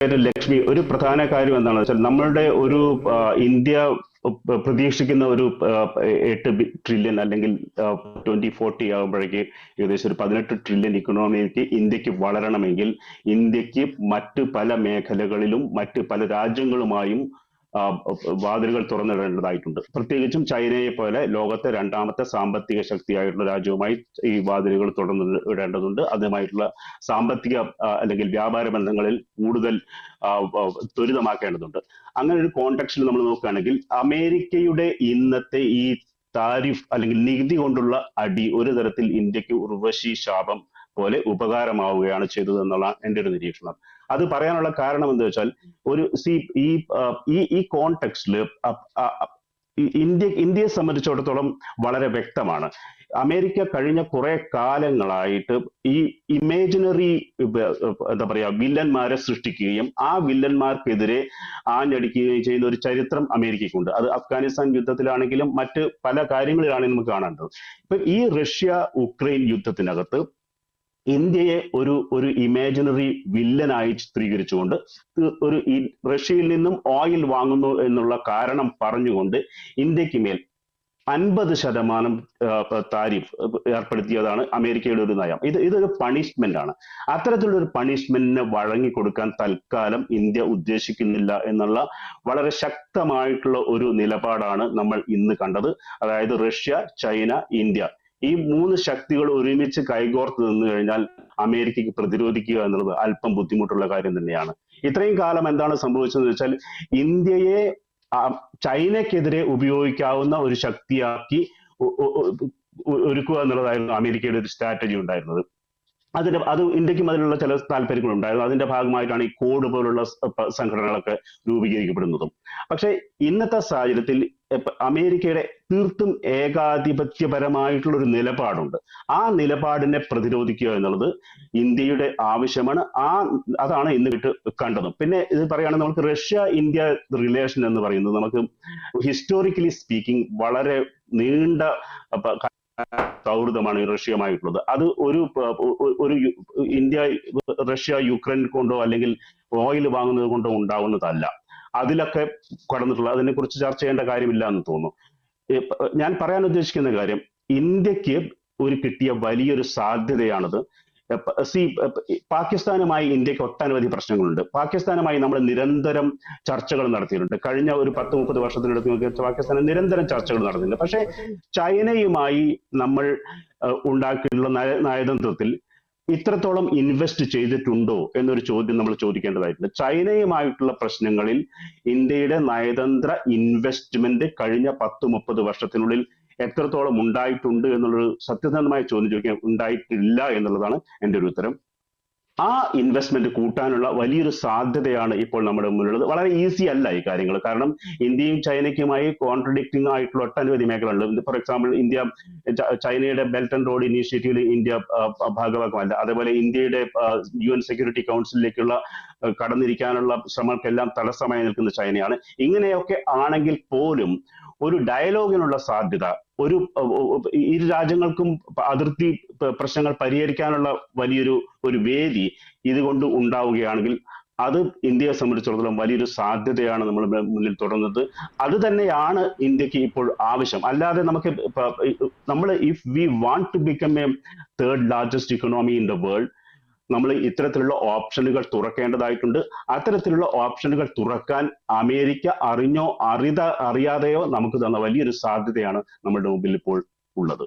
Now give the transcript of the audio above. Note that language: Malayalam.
ലക്ഷ്മി ഒരു പ്രധാന കാര്യം എന്താണെന്ന് വെച്ചാൽ നമ്മളുടെ ഒരു ഇന്ത്യ പ്രതീക്ഷിക്കുന്ന ഒരു എട്ട് ട്രില്യൺ അല്ലെങ്കിൽ ട്വന്റി ഫോർട്ടി ആകുമ്പോഴേക്ക് ഏകദേശം ഒരു പതിനെട്ട് ട്രില്യൺ ഇക്കണോമിക്ക് ഇന്ത്യയ്ക്ക് വളരണമെങ്കിൽ ഇന്ത്യയ്ക്ക് മറ്റ് പല മേഖലകളിലും മറ്റ് പല രാജ്യങ്ങളുമായും വാതിലുകൾ തുറന്നിടേണ്ടതായിട്ടുണ്ട് പ്രത്യേകിച്ചും ചൈനയെ പോലെ ലോകത്തെ രണ്ടാമത്തെ സാമ്പത്തിക ശക്തിയായിട്ടുള്ള രാജ്യവുമായി ഈ വാതിലുകൾ തുറന്നു ഇടേണ്ടതുണ്ട്. അതുമായിട്ടുള്ള സാമ്പത്തിക അല്ലെങ്കിൽ വ്യാപാര ബന്ധങ്ങളിൽ കൂടുതൽ ത്വരിതമാക്കേണ്ടതുണ്ട്. അങ്ങനെ ഒരു കോണ്ടക്സ്റ്റിൽ നമ്മൾ നോക്കുകയാണെങ്കിൽ അമേരിക്കയുടെ ഇന്നത്തെ ഈ താരിഫ് അല്ലെങ്കിൽ നികുതി കൊണ്ടുള്ള അടി ഒരു തരത്തിൽ ഇന്ത്യയ്ക്ക് ഉർവശി ശാപം പോലെ ഉപകാരമാവുകയാണ് ചെയ്തത് എന്നുള്ള എന്റെ ഒരു നിരീക്ഷണം. അത് പറയാനുള്ള കാരണം എന്താ വെച്ചാൽ ഒരു സി ഈ ഈ കോണ്ടെക്സ്റ്റിൽ ഇന്ത്യ ഇന്ത്യയെ സംബന്ധിച്ചിടത്തോളം വളരെ വ്യക്തമാണ്. അമേരിക്ക കഴിഞ്ഞ കുറെ കാലങ്ങളായിട്ട് ഈ ഇമേജിനറി എന്താ പറയാ വില്ലന്മാരെ സൃഷ്ടിക്കുകയും ആ വില്ലന്മാർക്കെതിരെ ആഞ്ഞടിക്കുകയും ചെയ്യുന്ന ഒരു ചരിത്രം അമേരിക്കയ്ക്കുണ്ട്. അത് അഫ്ഗാനിസ്ഥാൻ യുദ്ധത്തിലാണെങ്കിലും മറ്റ് പല കാര്യങ്ങളിലാണെങ്കിലും നമുക്ക് കാണേണ്ടത്. ഇപ്പൊ ഈ റഷ്യ ഉക്രൈൻ യുദ്ധത്തിനകത്ത് ഇന്ത്യയെ ഒരു ഒരു ഇമാജിനറി വില്ലനായി ചിത്രീകരിച്ചുകൊണ്ട് ഒരു റഷ്യയിൽ നിന്നും ഓയിൽ വാങ്ങുന്നു എന്നുള്ള കാരണം പറഞ്ഞുകൊണ്ട് ഇന്ത്യയ്ക്ക് മേൽ അൻപത് ശതമാനം താരിഫ് ഏർപ്പെടുത്തിയതാണ് അമേരിക്കയുടെ ഒരു നയം. ഇത് ഇതൊരു പണിഷ്മെന്റ് ആണ്. അത്തരത്തിലുള്ള ഒരു പണിഷ്മെന്റിനെ വഴങ്ങിക്കൊടുക്കാൻ തൽക്കാലം ഇന്ത്യ ഉദ്ദേശിക്കുന്നില്ല എന്നുള്ള വളരെ ശക്തമായിട്ടുള്ള ഒരു നിലപാടാണ് നമ്മൾ ഇന്ന് കണ്ടത്. അതായത് റഷ്യ ചൈന ഇന്ത്യ. ഈ മൂന്ന് ശക്തികൾ ഒരുമിച്ച് കൈകോർത്ത് നിന്നു കഴിഞ്ഞാൽ അമേരിക്കയ്ക്ക് പ്രതിരോധിക്കുക എന്നുള്ളത് അല്പം ബുദ്ധിമുട്ടുള്ള കാര്യം തന്നെയാണ്. ഇത്രയും കാലം എന്താണ് സംഭവിച്ചതെന്ന് വെച്ചാൽ ഇന്ത്യയെ ചൈനക്കെതിരെ ഉപയോഗിക്കാവുന്ന ഒരു ശക്തിയാക്കി ഒരുക്കുക എന്നുള്ളതായിരുന്നു അമേരിക്കയുടെ ഒരു സ്ട്രാറ്റജി ഉണ്ടായിരുന്നത്. അതിന്റെ അത് ഇന്ത്യക്കും അതിലുള്ള ചില താല്പര്യങ്ങൾ ഉണ്ടായിരുന്നു അതിന്റെ ഭാഗമായിട്ടാണ് ഈ കോഡ് പോലുള്ള സംഘടനകളൊക്കെ രൂപീകരിക്കപ്പെടുന്നതും. പക്ഷേ ഇന്നത്തെ സാഹചര്യത്തിൽ അമേരിക്കയുടെ തീർത്തും ഏകാധിപത്യപരമായിട്ടുള്ള ഒരു നിലപാടുണ്ട്. ആ നിലപാടിനെ പ്രതിരോധിക്കുക എന്നുള്ളത് ഇന്ത്യയുടെ ആവശ്യമാണ്. ആ അതാണ് ഇന്ന് വിട്ട് കണ്ടതും. പിന്നെ ഇത് പറയുകയാണെങ്കിൽ നമുക്ക് റഷ്യ ഇന്ത്യ റിലേഷൻ എന്ന് പറയുന്നത് നമുക്ക് ഹിസ്റ്റോറിക്കലി സ്പീക്കിംഗ് വളരെ നീണ്ട സൗഹൃദമാണ് റഷ്യയുമായിട്ടുള്ളത്. അത് ഒരു ഒരു ഇന്ത്യ റഷ്യ യുക്രൈൻ കൊണ്ടോ അല്ലെങ്കിൽ ഓയിൽ വാങ്ങുന്നത് കൊണ്ടോ ഉണ്ടാവുന്നതല്ല. അതിലൊക്കെ കടന്നിട്ടുള്ള അതിനെ കുറിച്ച് ചർച്ച ചെയ്യേണ്ട കാര്യമില്ല എന്ന് തോന്നുന്നു. ഞാൻ പറയാൻ ഉദ്ദേശിക്കുന്ന കാര്യം ഇന്ത്യയ്ക്ക് ഒരു കിട്ടിയ വലിയൊരു സാധ്യതയാണത് സി പാകിസ്ഥാനുമായി ഇന്ത്യയ്ക്ക് ഒട്ടനവധി പ്രശ്നങ്ങളുണ്ട്. പാകിസ്ഥാനുമായി നമ്മൾ നിരന്തരം ചർച്ചകൾ നടത്തിയിട്ടുണ്ട്. കഴിഞ്ഞ ഒരു പത്ത് മുപ്പത് വർഷത്തിനടുത്ത് നോക്കി പാകിസ്ഥാൻ നിരന്തരം ചർച്ചകൾ നടത്തിയിട്ടുണ്ട് പക്ഷേ ചൈനയുമായി നമ്മൾ ഉണ്ടാക്കിയിട്ടുള്ള നയതന്ത്രത്തിൽ ഇത്രത്തോളം ഇൻവെസ്റ്റ് ചെയ്തിട്ടുണ്ടോ എന്നൊരു ചോദ്യം നമ്മൾ ചോദിക്കേണ്ടതായിട്ടുണ്ട്. ചൈനയുമായിട്ടുള്ള പ്രശ്നങ്ങളിൽ ഇന്ത്യയുടെ നയതന്ത്ര ഇൻവെസ്റ്റ്മെന്റ് കഴിഞ്ഞ പത്ത് മുപ്പത് വർഷത്തിനുള്ളിൽ എത്രത്തോളം ഉണ്ടായിട്ടുണ്ട് എന്നുള്ളൊരു സത്യസന്ധമായ ചോദ്യം ചോദിക്കാൻ ഉണ്ടായിട്ടില്ല എന്നുള്ളതാണ് എന്റെ ഒരു ഉത്തരം. ആ ഇൻവെസ്റ്റ്മെന്റ് കൂട്ടാനുള്ള വലിയൊരു സാധ്യതയാണ് ഇപ്പോൾ നമ്മുടെ മുന്നിലുള്ളത്. വളരെ ഈസി അല്ല ഈ കാര്യങ്ങൾ. കാരണം ഇന്ത്യയും ചൈനയ്ക്കുമായി കോൺട്രഡിക്റ്റിംഗ് ആയിട്ടുള്ള ഒട്ടനവധി മേഖലകളുണ്ട്. ഫോർ എക്സാമ്പിൾ ഇന്ത്യ ചൈനയുടെ ബെൽറ്റ് ആൻഡ് റോഡ് ഇനീഷ്യേറ്റീവിൽ ഇന്ത്യ ഭാഗമാക്കുമല്ല അതേപോലെ ഇന്ത്യയുടെ യു എൻ സെക്യൂരിറ്റി കൗൺസിലിലേക്കുള്ള കടന്നിരിക്കാനുള്ള ശ്രമങ്ങൾക്കെല്ലാം തടസ്സമായി നിൽക്കുന്ന ചൈനയാണ്. ഇങ്ങനെയൊക്കെ ആണെങ്കിൽ പോലും ഒരു ഡയലോഗിനുള്ള സാധ്യത ഒരു ഇരു രാജ്യങ്ങൾക്കും അതിർത്തി പ്രശ്നങ്ങൾ പരിഹരിക്കാനുള്ള വലിയൊരു ഒരു വേദി ഇതുകൊണ്ട് ഉണ്ടാവുകയാണെങ്കിൽ അത് ഇന്ത്യയെ സംബന്ധിച്ചിടത്തോളം വലിയൊരു സാധ്യതയാണ് നമ്മൾ മുന്നിൽ തുടങ്ങുന്നത്. അത് തന്നെയാണ് ഇന്ത്യയ്ക്ക് ഇപ്പോൾ ആവശ്യം. അല്ലാതെ നമുക്ക് നമ്മൾ if we want to become a third largest economy in the world നമ്മൾ ഇത്തരത്തിലുള്ള ഓപ്ഷനുകൾ തുറക്കേണ്ടതായിട്ടുണ്ട്. അത്തരത്തിലുള്ള ഓപ്ഷനുകൾ തുറക്കാൻ അമേരിക്ക അറിഞ്ഞോ അറിത അറിയാതെയോ നമുക്ക് തന്ന വലിയൊരു സാധ്യതയാണ് നമ്മുടെ മുമ്പിൽ ഇപ്പോൾ ഉള്ളത്.